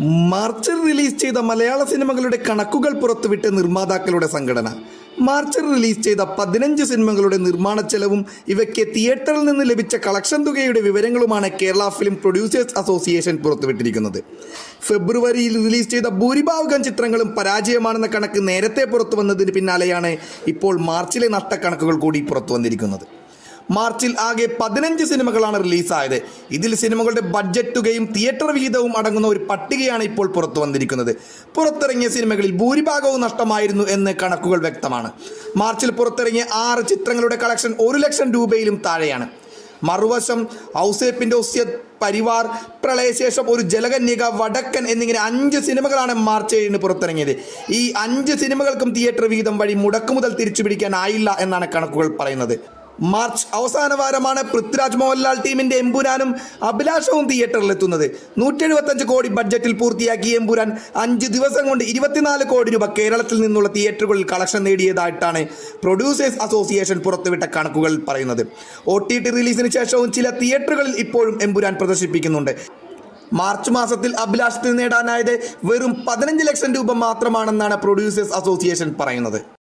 മാർച്ചിൽ റിലീസ് ചെയ്ത മലയാള സിനിമകളുടെ കണക്കുകൾ പുറത്തുവിട്ട് നിർമ്മാതാക്കളുടെ സംഘടന. മാർച്ചിൽ റിലീസ് ചെയ്ത പതിനഞ്ച് സിനിമകളുടെ നിർമ്മാണ ചെലവും ഇവയ്ക്ക് തിയേറ്ററിൽ നിന്ന് ലഭിച്ച കളക്ഷൻ തുകയുടെ വിവരങ്ങളുമാണ് കേരള ഫിലിം പ്രൊഡ്യൂസേഴ്സ് അസോസിയേഷൻ പുറത്തുവിട്ടിരിക്കുന്നത്. ഫെബ്രുവരിയിൽ റിലീസ് ചെയ്ത ഭൂരിഭാഗം ചിത്രങ്ങളും പരാജയമാണെന്ന കണക്ക് നേരത്തെ പുറത്തു വന്നതിന് പിന്നാലെയാണ് ഇപ്പോൾ മാർച്ചിലെ നഷ്ടക്കണക്കുകൾ കൂടി പുറത്തു വന്നിരിക്കുന്നത് മാർച്ചിൽ ആകെ പതിനഞ്ച് സിനിമകളാണ് റിലീസായത്. ഇതിൽ സിനിമകളുടെ ബഡ്ജറ്റ് തുകയും തിയേറ്റർ വിഹിതവും അടങ്ങുന്ന ഒരു പട്ടികയാണ് ഇപ്പോൾ പുറത്തു വന്നിരിക്കുന്നത്. പുറത്തിറങ്ങിയ സിനിമകളിൽ ഭൂരിഭാഗവും നഷ്ടമായിരുന്നു എന്ന് കണക്കുകൾ വ്യക്തമാണ്. മാർച്ചിൽ പുറത്തിറങ്ങിയ ആറ് ചിത്രങ്ങളുടെ കളക്ഷൻ ഒരു ലക്ഷം രൂപയിലും താഴെയാണ്. മറുവശം ഔസേപ്പിന്റെ ഒസ്യത് പരിവാർ പ്രളയശേഷം ഒരു ജലകന്യക വടക്കൻ എന്നിങ്ങനെ അഞ്ച് സിനിമകളാണ് മാർച്ച് ഏഴിന് പുറത്തിറങ്ങിയത്. ഈ അഞ്ച് സിനിമകൾക്കും തിയേറ്റർ വിഹിതം വഴി മുടക്കുമുതൽ തിരിച്ചു പിടിക്കാനായില്ല എന്നാണ് കണക്കുകൾ പറയുന്നത്. മാർച്ച് അവസാന വാരമാണ് പൃഥ്വിരാജ് മോഹൻലാൽ ടീമിന്റെ എമ്പുരാനും അഭിലാഷവും തിയേറ്ററിലെത്തുന്നത് നൂറ്റി എഴുപത്തഞ്ച് കോടി ബഡ്ജറ്റിൽ പൂർത്തിയാക്കിയ എമ്പുരാൻ അഞ്ച് ദിവസം കൊണ്ട് ഇരുപത്തിനാല് കോടി രൂപ കേരളത്തിൽ നിന്നുള്ള തിയേറ്ററുകളിൽ കളക്ഷൻ നേടിയതായിട്ടാണ് പ്രൊഡ്യൂസേഴ്സ് അസോസിയേഷൻ പുറത്തുവിട്ട കണക്കുകൾ പറയുന്നത്. ഒ ടി ടി റിലീസിന് ശേഷവും ചില തിയേറ്ററുകളിൽ ഇപ്പോഴും എമ്പുരാൻ പ്രദർശിപ്പിക്കുന്നുണ്ട്. മാർച്ച് മാസത്തിൽ അഭിലാഷത്തിന് നേടാനായത് വെറും പതിനഞ്ച് ലക്ഷം രൂപ മാത്രമാണെന്നാണ് പ്രൊഡ്യൂസേഴ്സ് അസോസിയേഷൻ പറയുന്നത്.